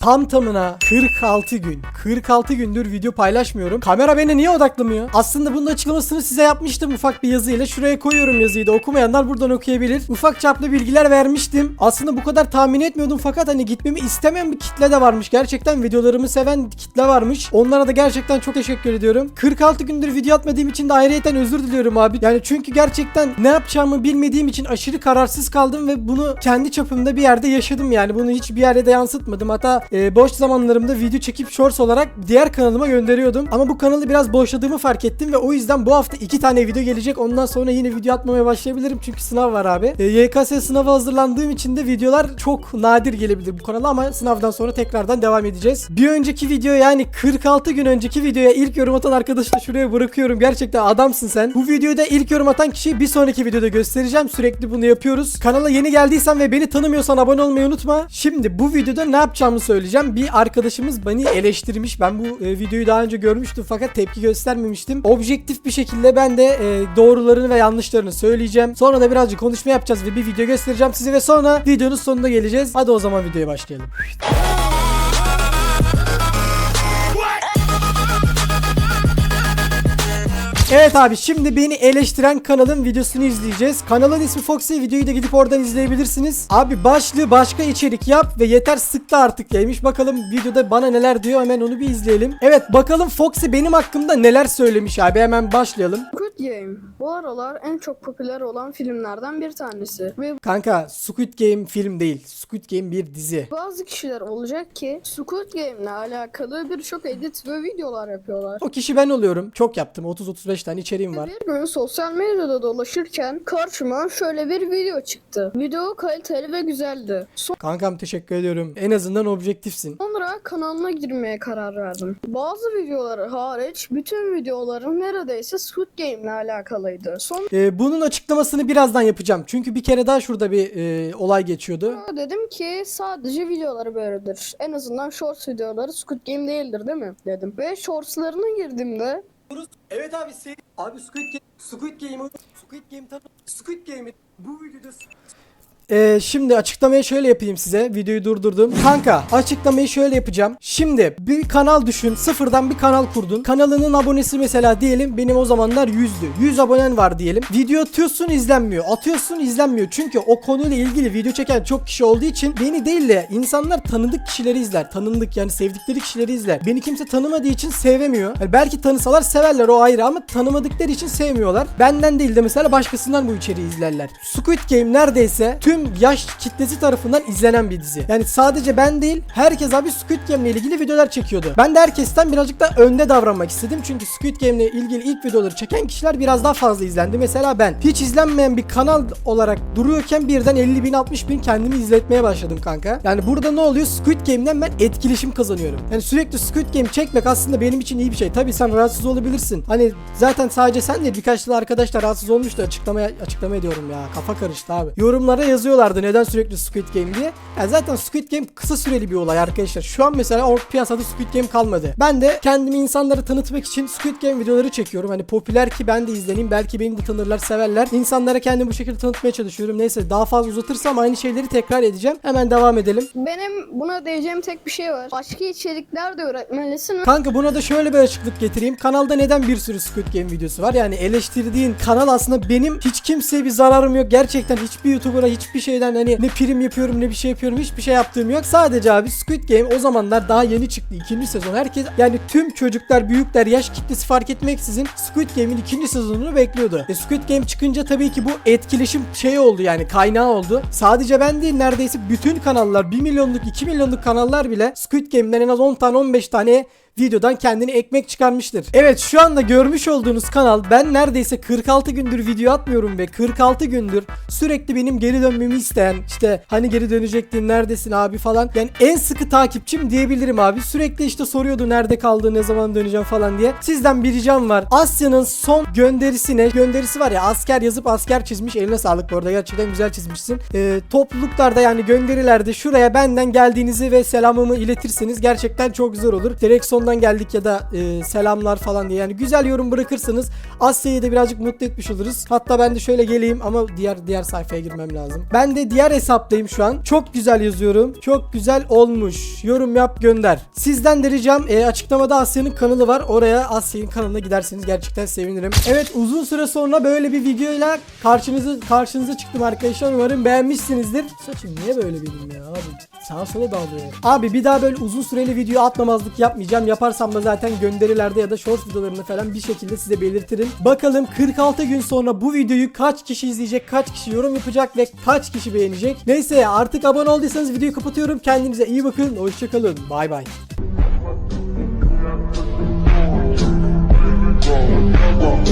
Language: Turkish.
Tam tamına 46 gün. 46 gündür video paylaşmıyorum. Kamera beni niye odaklamıyor? Aslında bunun açıklamasını size yapmıştım ufak bir yazıyla. Şuraya koyuyorum yazıyı da okumayanlar buradan okuyabilir. Ufak çaplı bilgiler vermiştim. Aslında bu kadar tahmin etmiyordum fakat hani gitmemi istemeyen bir kitle de varmış. Gerçekten videolarımı seven kitle varmış. Onlara da gerçekten çok teşekkür ediyorum. 46 gündür video atmadığım için de ayrıyeten özür diliyorum abi. Yani çünkü gerçekten ne yapacağımı bilmediğim için aşırı kararsız kaldım ve bunu kendi çapımda bir yerde yaşadım yani. Bunu hiçbir yerde de yansıtmadım. Hatta e, boş zamanlarımda video çekip shorts olarak diğer kanalıma gönderiyordum. Ama bu kanalı biraz boşladığımı fark ettim ve o yüzden bu hafta iki tane video gelecek. Ondan sonra yine video atmamaya başlayabilirim çünkü sınav var abi. E, YKS sınava hazırlandığım için de videolar çok nadir gelebilir bu kanala ama sınavdan sonra tekrardan devam edeceğiz. Bir önceki video yani 46 gün önceki videoya ilk yorum atan arkadaşı da şuraya bırakıyorum. Gerçekten adamsın sen. Bu videoda ilk yorum atan kişiyi bir sonraki videoda göstereceğim. Sürekli bunu yapıyoruz. Kanala yeni geldiysen ve beni tanımıyorsan abone olmayı unutma. Şimdi bu videoda ne yapacağımı söyleyeceğim. Bir arkadaşımız beni eleştirmiş. Ben bu e, videoyu daha önce görmüştüm fakat tepki göstermemiştim. Objektif bir şekilde ben de e, doğrularını ve yanlışlarını söyleyeceğim. Sonra da birazcık konuşma yapacağız ve bir video göstereceğim size ve sonra videonun sonuna geleceğiz. Hadi o zaman videoya başlayalım. Evet abi şimdi beni eleştiren kanalın videosunu izleyeceğiz. Kanalın ismi Foxy videoyu da gidip oradan izleyebilirsiniz. Abi başlığı başka içerik yap ve yeter sıktı artık yaymış. Bakalım videoda bana neler diyor hemen onu bir izleyelim. Evet bakalım Foxy benim hakkımda neler söylemiş abi hemen başlayalım. Game bu aralar en çok popüler olan filmlerden bir tanesi ve Kanka Squid Game film değil. Squid Game bir dizi. bazı kişiler olacak ki Squid Game ile alakalı birçok edit ve videolar yapıyorlar. O kişi ben oluyorum. Çok yaptım. 30-35 tane içeriğim var. Bir gün sosyal medyada dolaşırken karşıma şöyle bir video çıktı. Video kaliteli ve güzeldi. Kankam teşekkür ediyorum. En azından objektifsin. Sonra kanalına girmeye karar verdim. Bazı videoları hariç bütün videolarım neredeyse Squid Game ile alakalıydı. Sonra Ee, bunun açıklamasını birazdan yapacağım. Çünkü bir kere daha şurada bir e, olay geçiyordu. dedim ki sadece videoları böyledir. En azından shorts videoları Squid Game değildir değil mi? Dedim. Ve shortslarına girdiğimde Evet abi seri... Abi Squid Game... Squid Game'ı... Squid Game. Squid Game'i... Bu videoda... Ee, şimdi açıklamayı şöyle yapayım size. Videoyu durdurdum. Kanka açıklamayı şöyle yapacağım. Şimdi bir kanal düşün. Sıfırdan bir kanal kurdun. Kanalının abonesi mesela diyelim benim o zamanlar 100'dü. 100 abonen var diyelim. Video atıyorsun izlenmiyor. Atıyorsun izlenmiyor. Çünkü o konuyla ilgili video çeken çok kişi olduğu için beni değil de insanlar tanıdık kişileri izler. Tanındık yani sevdikleri kişileri izler. Beni kimse tanımadığı için sevemiyor. Yani belki tanısalar severler o ayrı ama tanımadıkları için sevmiyorlar. Benden değil de mesela başkasından bu içeriği izlerler. Squid Game neredeyse tüm yaş kitlesi tarafından izlenen bir dizi. Yani sadece ben değil herkes abi Squid Game ile ilgili videolar çekiyordu. Ben de herkesten birazcık da önde davranmak istedim. Çünkü Squid Game ile ilgili ilk videoları çeken kişiler biraz daha fazla izlendi. Mesela ben hiç izlenmeyen bir kanal olarak duruyorken birden 50 bin 60 bin kendimi izletmeye başladım kanka. Yani burada ne oluyor? Squid Game'den ben etkileşim kazanıyorum. Yani sürekli Squid Game çekmek aslında benim için iyi bir şey. Tabii sen rahatsız olabilirsin. Hani zaten sadece sen değil birkaç tane arkadaş da rahatsız olmuştu. Açıklamaya açıklama ediyorum ya. Kafa karıştı abi. Yorumlara yazıyorlardı neden sürekli Squid Game diye. Ya zaten Squid Game kısa süreli bir olay arkadaşlar. Şu an mesela o piyasada Squid Game kalmadı. Ben de kendimi insanlara tanıtmak için Squid Game videoları çekiyorum. Hani popüler ki ben de izleneyim. Belki beni de tanırlar, severler. İnsanlara kendimi bu şekilde tanıtmaya çalışıyorum. Neyse daha fazla uzatırsam aynı şeyleri tekrar edeceğim. Hemen devam edelim. benim buna diyeceğim tek bir şey var. Başka içerikler de üretmelisin ve Kanka buna da şöyle bir açıklık getireyim. Kanalda neden bir sürü Squid Game videosu var? Yani eleştirdiğin kanal aslında benim hiç kimseye bir zararım yok. Gerçekten hiçbir YouTuber'a hiçbir şeyden hani ne prim yapıyorum ne bir şey yapıyorum. Hiçbir şey yaptığım yok. Sadece abi Squid Game o zamanlar daha yeni çıktı. ikinci sezon. Herkes yani tüm çocuklar, büyükler, yaş kitlesi fark etmeksizin Squid Game'in ikinci sezonunu bekliyordu. E Squid Game çıkınca tabii ki bu etkileşim şey oldu yani kaynağı oldu. Sadece ben değil neredeyse bütün kanallar 1 milyonluk 2 milyonluk kanallar bile Squid Game'den en az 10 tane 15 tane videodan kendini ekmek çıkarmıştır. Evet şu anda görmüş olduğunuz kanal ben neredeyse 46 gündür video atmıyorum ve 46 gündür sürekli benim geri dönmemi isteyen işte hani geri dönecektin neredesin abi falan yani en sıkı takipçim diyebilirim abi. Sürekli işte soruyordu nerede kaldı ne zaman döneceğim falan diye. Sizden bir ricam var. Asya'nın son gönderisine gönderisi var ya asker yazıp asker çizmiş eline sağlık bu arada gerçekten güzel çizmişsin. Ee, topluluklarda yani gönderilerde şuraya benden geldiğinizi ve selamımı iletirseniz gerçekten çok güzel olur. Direksiyonlar buradan geldik ya da e, selamlar falan diye yani güzel yorum bırakırsanız Asya'yı da birazcık mutlu etmiş oluruz. Hatta ben de şöyle geleyim ama diğer diğer sayfaya girmem lazım. Ben de diğer hesaptayım şu an. Çok güzel yazıyorum. Çok güzel olmuş. Yorum yap gönder. Sizden de ricam e, açıklamada Asya'nın kanalı var. Oraya Asya'nın kanalına giderseniz gerçekten sevinirim. Evet uzun süre sonra böyle bir videoyla karşınıza karşınıza çıktım arkadaşlar. Umarım beğenmişsinizdir. Saçım niye böyle benim ya abi? Sağa sola dağılıyor. Abi bir daha böyle uzun süreli video atmamazlık yapmayacağım. Yaparsam da zaten gönderilerde ya da short videolarında falan bir şekilde size belirtirim. Bakalım 46 gün sonra bu videoyu kaç kişi izleyecek, kaç kişi yorum yapacak ve kaç kişi beğenecek. Neyse artık abone olduysanız videoyu kapatıyorum. Kendinize iyi bakın. Hoşçakalın. Bay bay. Whoa.